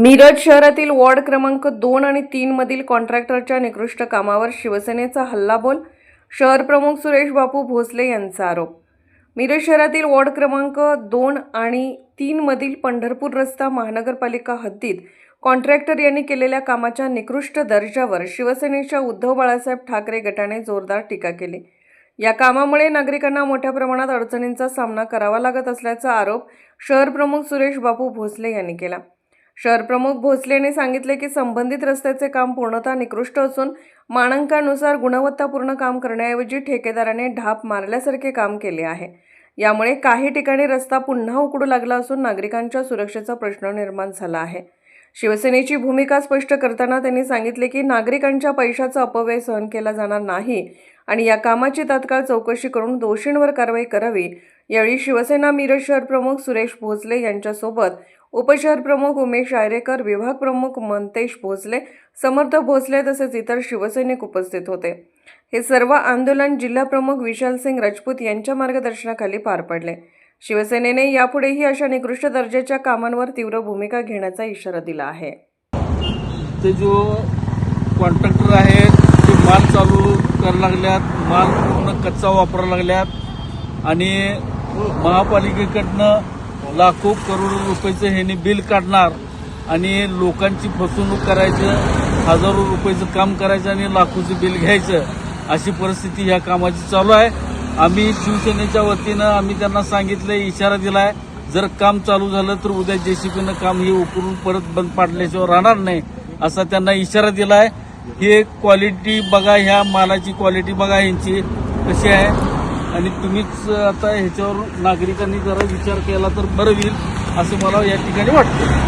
मिरज शहरातील वॉर्ड क्रमांक दोन आणि तीन मधील कॉन्ट्रॅक्टरच्या निकृष्ट कामावर शिवसेनेचा हल्लाबोल शहर प्रमुख सुरेश बापू भोसले यांचा आरोप. मिरज शहरातील वॉर्ड क्रमांक दोन आणि तीन मधील पंढरपूर रस्ता महानगरपालिका हद्दीत कॉन्ट्रॅक्टर यांनी केलेल्या कामाच्या निकृष्ट दर्जावर शिवसेनेच्या उद्धव बाळासाहेब ठाकरे गटाने जोरदार टीका केली. या कामामुळे नागरिकांना मोठ्या प्रमाणात अडचणींचा सामना करावा लागत असल्याचा आरोप शहर प्रमुख सुरेश बापू भोसले यांनी केला. शहर प्रमुख भोसले यांनी सांगितले की संबंधित रस्त्याचे काम पूर्णतः निकृष्ट असून मानांकानुसार गुणवत्तापूर्ण काम करण्याऐवजी ठेकेदाराने ढाप मारल्यासारखे काम केले आहे. यामुळे काही ठिकाणी रस्ता पुन्हा उकडू लागला असून नागरिकांच्या सुरक्षेचा प्रश्न निर्माण झाला आहे. शिवसेनेची भूमिका स्पष्ट करताना त्यांनी सांगितले की नागरिकांच्या पैशाचा अपव्यय सहन केला जाणार नाही आणि या कामाची तात्काळ चौकशी करून दोषींवर कारवाई करावी. यावेळी शिवसेना मिरज शहर प्रमुख सुरेश भोसले यांच्यासोबत उपशहर प्रमुख उमेश आयरेकर विभाग प्रमुख मंतेश भोसले समर्थ भोसले तसेच इतर शिवसैनिक उपस्थित होते. हे सर्व आंदोलन जिल्हाप्रमुख विशाल सिंग राजपूत यांच्या मार्गदर्शनाखाली पार पडले. शिवसेनेने यापुढेही अशा निकृष्ट दर्जाच्या कामांवर तीव्र भूमिका घेण्याचा इशारा दिला आहे. ते जो कॉन्ट्रॅक्टर आहेत ते माल चालू करायला लागल्यात माल पूर्ण कच्चा वापरायला लागल्यात आणि महापालिकेकडनं लाखो करोडो रुपयाचं ह्याने बिल काढणार आणि लोकांची फसवणूक करायचं हजारो रुपयाचं काम करायचं आणि लाखोचं बिल घ्यायचं अशी परिस्थिती ह्या कामाची चालू आहे. आम्ही शिवसेनेच्या वतीनं आम्ही त्यांना सांगितलं इशारा दिलाय जर काम चालू झालं तर उद्या जेसीबीनं काम हे उकरून परत बंद पाडल्याशिवाय राहणार नाही असा त्यांना इशारा दिलाय. हे क्वालिटी बघा ह्या मालाची क्वालिटी बघा यांची कशी आहे. आणि तुम्हीच आता ह्याच्यावर नागरिकांनी जरा विचार केला तर बरं होईल असं मला या ठिकाणी वाटतं